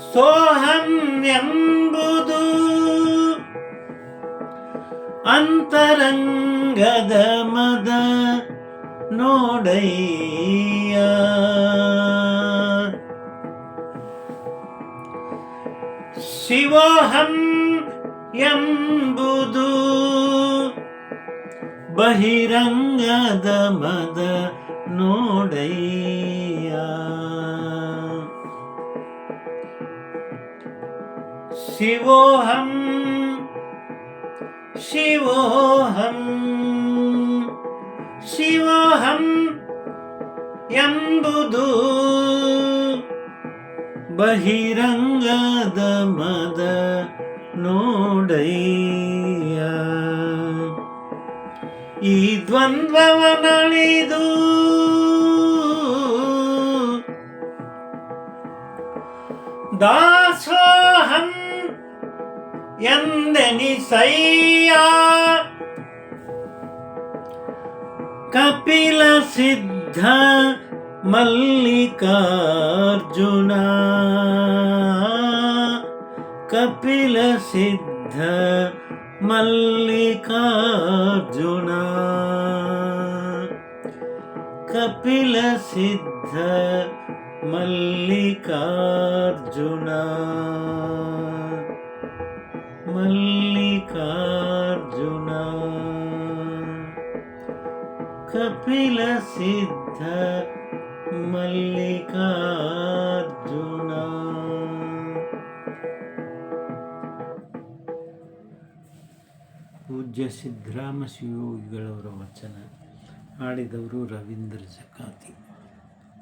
ಸೋಹಂ ಎಂಬುದು ಅಂತರಂಗದ ಮದ ನೋಡಯ್ಯ. ಶಿವೋಹಂ ಎಂಬುದು ಬಹಿರಂಗದ ಮದ ನೋಡಯ್ಯ. ಶಿವೋಹಂ ಶಿವೋಹಂ ಶಿವೋಹಂ ಎಂಬುದು ಬಹಿರಂಗದ ಮದ ನೋಡಯ್ಯ. ಈ ದ್ವಂದ್ವವನಳಿದು ದಾಸೋಹಂ ಎಂದೆನಿಸಯ್ಯ ಕಪಿಲ ಸಿದ್ಧ ಮಲ್ಲಿಕಾರ್ಜುನ. ಕಪಿಲ ಸಿದ್ಧ ಮಲ್ಲಿಕಾರ್ಜುನ. ಕಪಿಲ ಸಿದ್ಧ ಮಲ್ಲಿಕಾರ್ಜುನ. ಮಲ್ಲಿಕಾರ್ಜುನ ಕಪಿಲ ಸಿದ್ಧ ಮಲ್ಲಿಕಾರ್ಜುನ. ಪೂಜ್ಯ ಸಿದ್ಧರಾಮ ಶಿವಯೋಗಿಗಳವರ ವಚನ ಹಾಡಿದವರು ರವೀಂದ್ರ ಜಕಾತಿ.